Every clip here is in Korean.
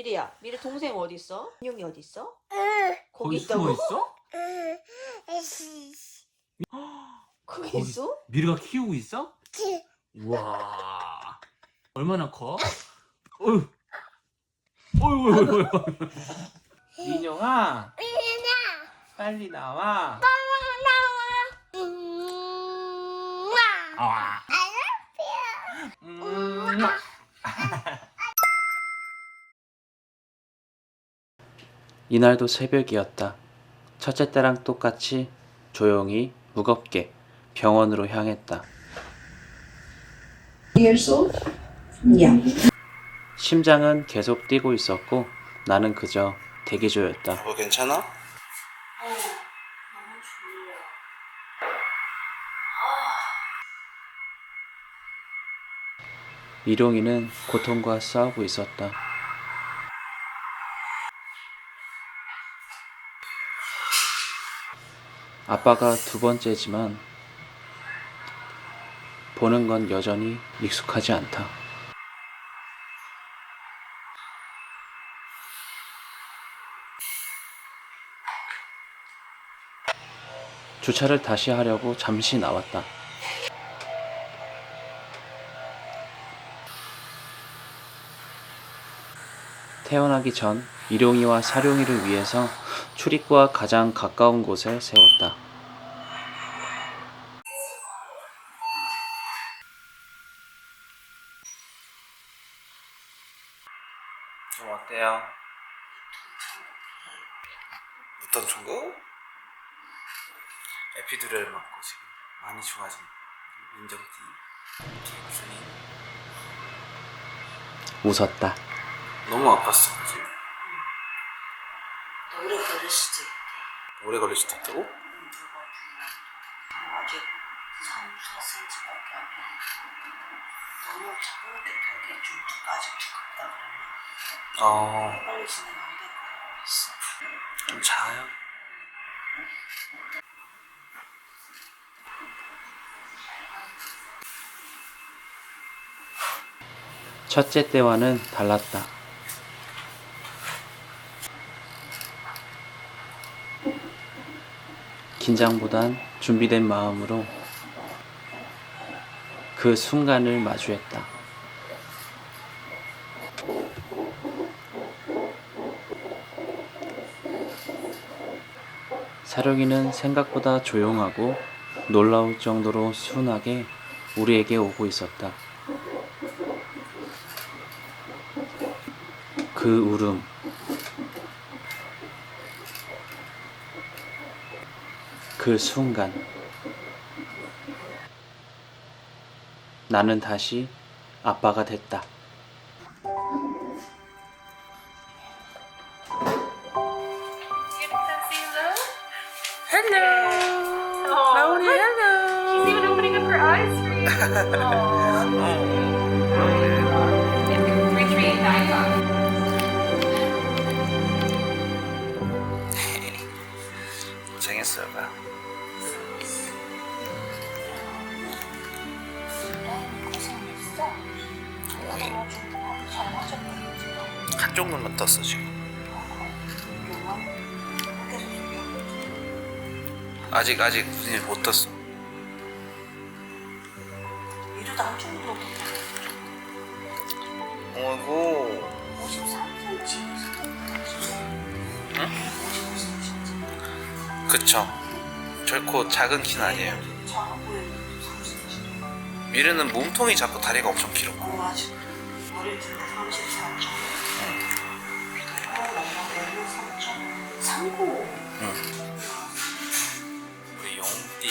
미리야, 미리 동생 어디 있어? 인용이 어디 있어? 응. 거기 있다고? 있어? 응. 에이씨. 거기 있어? 미리가 키우고 있어? 치. 우와. 얼마나 커? 어휴. 어휴, 어휴, 어휴. 민영아, 미나. 빨리 나와. 나와. 음. 와. 아. I love you. 음. 이날도 새벽이었다. 첫째 때랑 똑같이 조용히 무겁게 병원으로 향했다. 심장은 계속 뛰고 있었고 나는 그저 대기조였다. 뭐 괜찮아? 일용이는 고통과 싸우고 있었다. 아빠가 두 번째지만 보는 건 여전히 익숙하지 않다. 주차를 다시 하려고 잠시 나왔다. 태어나기 전 일용이와 사룡이를 위해서 출입구와 가장 가까운 곳에 세웠다. 좀 어때요? 어떤 천국? 에피두레를 맞고 지금 많이 좋아진 민정띠 뒤순이 웃었다. 너무 아팠어 그지? 오래 걸릴 수도 있대. 오래 걸릴 수도 있다고? 아직 3, 4cm밖에 안 돼. 너무 차가운데 벽에 좀 아직 두껍다 그러나? 어... 빨리 진행 안될 거라고 했어. 좀 자요 첫째 때와는 달랐다. 긴장보단 준비된 마음으로 그 순간을 마주했다. 사령이는 생각보다 조용하고 놀라울 정도로 순하게 우리에게 오고 있었다. 그 울음. 그 순간. 나는 다시 아빠가 됐다. She's even opening up her eyes for you. Three, 한쪽 눈만 떴어 지금. 아직 아직 눈이 못 떴어. 이러다 한쪽 눈도 어이구. 53cm. 그쵸. 결코 작은 키는 아니에요. 작아 보이는 30cm. 미르는 몸통이 작고 다리가 엄청 길어. 어, 아직 어릴 때34 39. 우리 용띠.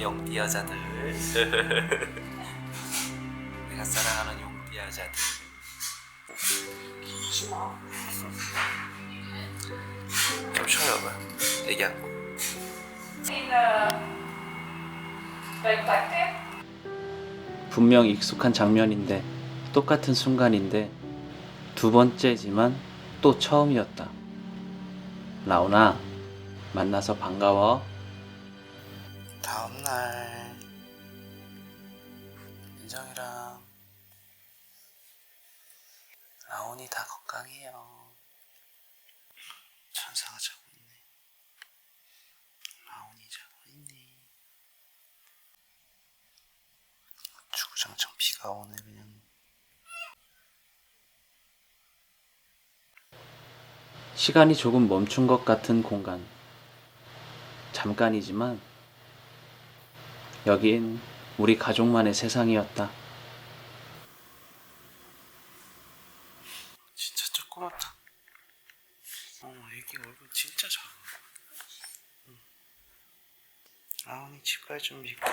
용띠 여자들. 내가 사랑하는 용띠 여자들. 좀 like collective. 분명 익숙한 장면인데 똑같은 순간인데 두 번째지만 또 처음이었다. 라온아, 만나서 반가워. 다음날 민정이랑 라온이 다 건강해요 천사가 자고 있네 라온이 자고 있네 주구장창 비가 오네 그냥 시간이 조금 멈춘 것 같은 공간. 잠깐이지만 여긴 우리 가족만의 세상이었다. 진짜 조그맣다 어 애기 얼굴 진짜 작아 응. 라온이 집갈 준비 끝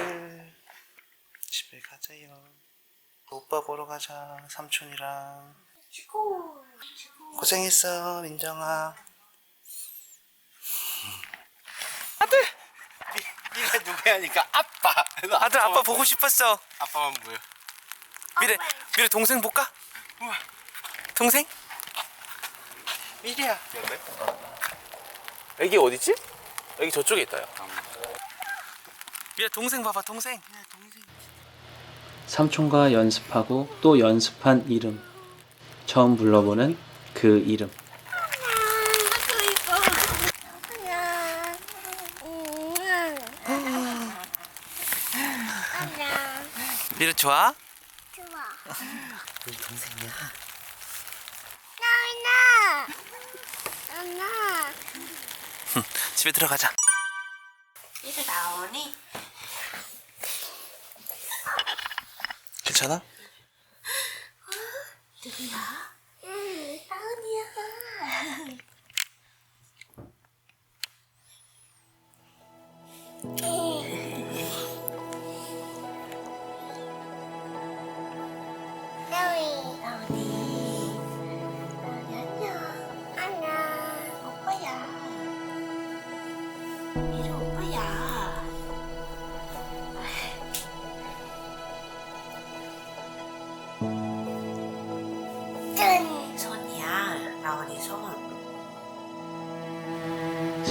집에 가자요 오빠 보러 가자 삼촌이랑 고생했어 민정아. 아들! 니, 네가 누구야니까 아빠. 아들 아빠 보고 싶었어. 아빠만 보여. 미래 미래 동생 볼까? 동생? 미리야. 애기 어딨지? 애기 저쪽에 있다요. 미래 동생 봐봐 동생. 삼촌과 연습하고 또 연습한 이름. 처음 불러보는 그 이름. 미래 좋아? 좋아. 우리 동생이야 나나. 나나. 집에 들어가자 이리 나오니? 괜찮아? 응, 나은이야.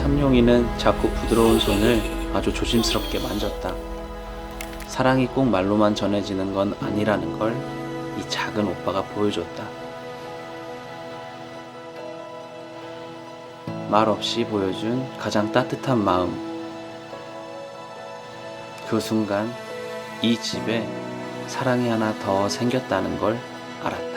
삼룡이는 자꾸 부드러운 손을 아주 조심스럽게 만졌다. 사랑이 꼭 말로만 전해지는 건 아니라는 걸 이 작은 오빠가 보여줬다. 말 없이 보여준 가장 따뜻한 마음. 그 순간 이 집에 사랑이 하나 더 생겼다는 걸 알았다.